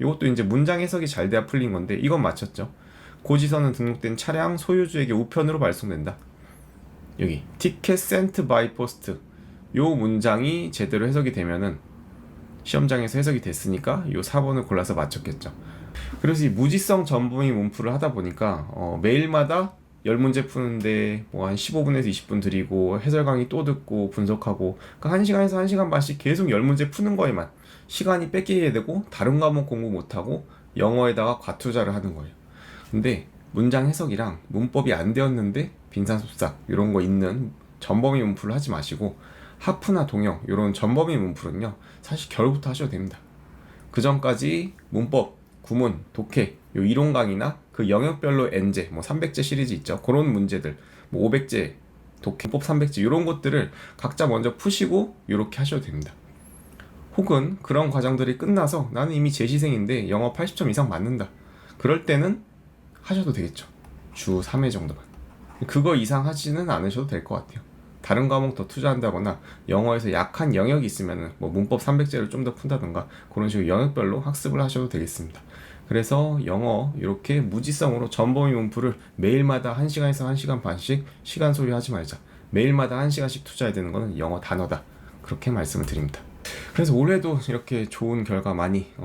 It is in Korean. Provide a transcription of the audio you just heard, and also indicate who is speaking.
Speaker 1: 이것도 이제 문장 해석이 잘 돼야 풀린 건데 이건 맞췄죠. 고지서는 등록된 차량 소유주에게 우편으로 발송된다. 여기 ticket sent by post 요 문장이 제대로 해석이 되면은 시험장에서 해석이 됐으니까 요 4번을 골라서 맞췄겠죠. 그래서 이 무지성 전부의 문풀을 하다 보니까 어, 매일마다 10문제 푸는데 뭐 한 15분에서 20분 드리고 해설 강의 또 듣고 분석하고 그러니까 1시간에서 1시간 반씩 계속 10문제 푸는 거에만 시간이 뺏기게 되고 다른 과목 공부 못하고 영어에다가 과투자를 하는 거예요. 근데 문장 해석이랑 문법이 안 되었는데 빈산속삭 이런 거 있는 전범위 문풀을 하지 마시고 하프나 동영 이런 전범위 문풀은요 사실 겨울부터 하셔도 됩니다. 그 전까지 문법, 구문, 독해, 요 이론 강의나 그 영역별로 N제, 뭐 300제 시리즈 있죠. 그런 문제들, 뭐 500제, 독해, 문법 300제 이런 것들을 각자 먼저 푸시고 이렇게 하셔도 됩니다. 혹은 그런 과정들이 끝나서 나는 이미 재시생인데 영어 80점 이상 맞는다. 그럴 때는 하셔도 되겠죠. 주 3회 정도만. 그거 이상 하지는 않으셔도 될 것 같아요. 다른 과목 더 투자한다거나 영어에서 약한 영역이 있으면 뭐 문법 300제를 좀 더 푼다던가 그런 식으로 영역별로 학습을 하셔도 되겠습니다. 그래서 영어 이렇게 무지성으로 전범위 문풀을 매일마다 1시간에서 1시간 반씩 시간 소요하지 말자. 매일마다 1시간씩 투자해야 되는 거는 영어 단어다. 그렇게 말씀을 드립니다. 그래서 올해도 이렇게 좋은 결과 많이 어,